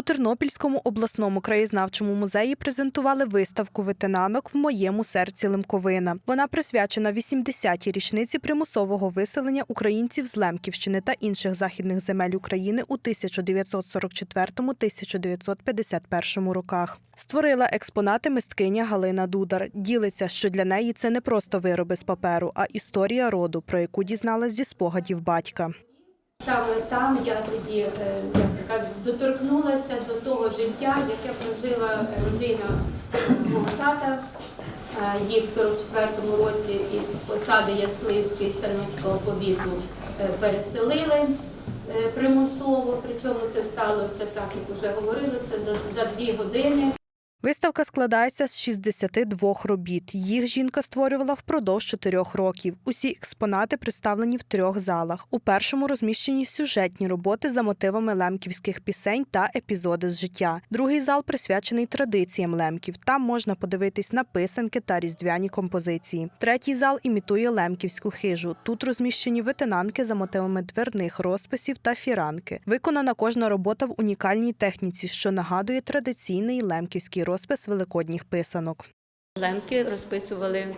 У Тернопільському обласному краєзнавчому музеї презентували виставку ветенанок в моєму серці Лемковина. Вона присвячена 80-й річниці примусового виселення українців з Лемківщини та інших західних земель України у 1944-1951 роках. Створила експонати мисткиня Галина Дудар. Ділиться, що для неї це не просто вироби з паперу, а історія роду, про яку дізналась зі спогадів батька. Саме там я тоді, е, як кажуть, доторкнулася до того життя, яке прожила родина мого тата. Е, Їх в 44-му році із посади Яслиської Сальницького повіту е, переселили е, примусово. Причому це сталося так, як вже говорилося, за дві години. Виставка складається з 62 робіт. Їх жінка створювала впродовж чотирьох років. Усі експонати представлені в трьох залах. У першому розміщені сюжетні роботи за мотивами лемківських пісень та епізоди з життя. Другий зал присвячений традиціям лемків. Там можна подивитись на писанки та різдвяні композиції. Третій зал імітує лемківську хижу. Тут розміщені ветенанки за мотивами дверних розписів та фіранки. Виконана кожна робота в унікальній техніці, що нагадує традиційний лемківський розпис великодніх писанок. Лемки розписували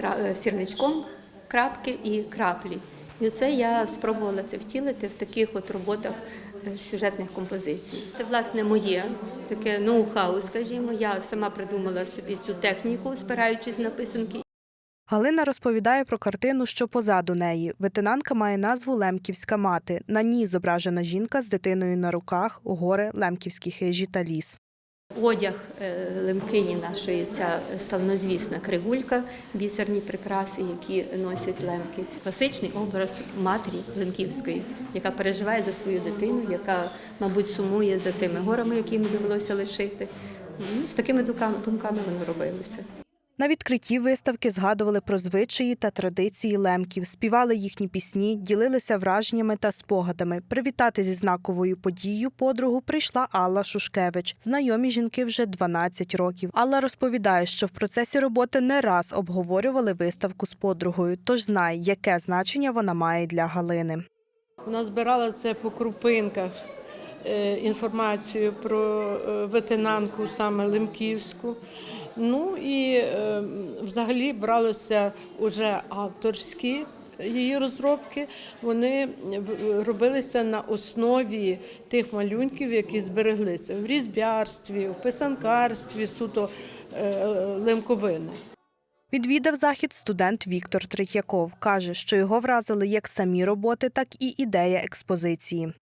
е, сірничком крапки і краплі. І оце я спробувала це втілити в таких от роботах е, сюжетних композицій. Це власне моє таке ноу-хау, скажімо. Я сама придумала собі цю техніку, спираючись на писанки. Галина розповідає про картину, що позаду неї. Ветенанка має назву Лемківська мати. На ній зображена жінка з дитиною на руках, гори, лемківські хижі та ліс. Одяг е, лемкині нашої, ця славнозвісна кривулька, бісерні прикраси, які носять лемки. Класичний образ матері лемківської, яка переживає за свою дитину, яка, мабуть, сумує за тими горами, які їм довелося лишити. Ну, з такими думками воно робилося. На відкритті виставки згадували про звичаї та традиції лемків, співали їхні пісні, ділилися враженнями та спогадами. Привітати зі знаковою подією подругу прийшла Алла Шушкевич. Знайомі жінки вже 12 років. Алла розповідає, що в процесі роботи не раз обговорювали виставку з подругою, тож знає, яке значення вона має для Галини. Вона збирала це по крупинках е, інформацію про е, ветенанку, саме Лемківську. Ну і е, взагалі бралося уже авторські її розробки. Вони робилися на основі тих малюнків, які збереглися в різьбярстві, в писанкарстві, суто е, лемковини. Відвідав захід студент Віктор Третьяков. Каже, що його вразили як самі роботи, так і ідея експозиції.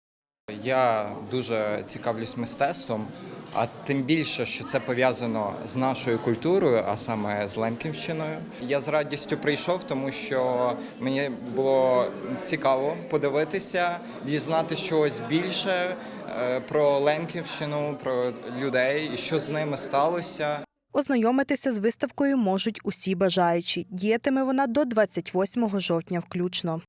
Я дуже цікавлюсь мистецтвом, а тим більше, що це пов'язано з нашою культурою, а саме з Лемківщиною. Я з радістю прийшов, тому що мені було цікаво подивитися, дізнати щось більше е, про Лемківщину, про людей, що з ними сталося. Ознайомитися з виставкою можуть усі бажаючі. Діятиме вона до 28 жовтня включно.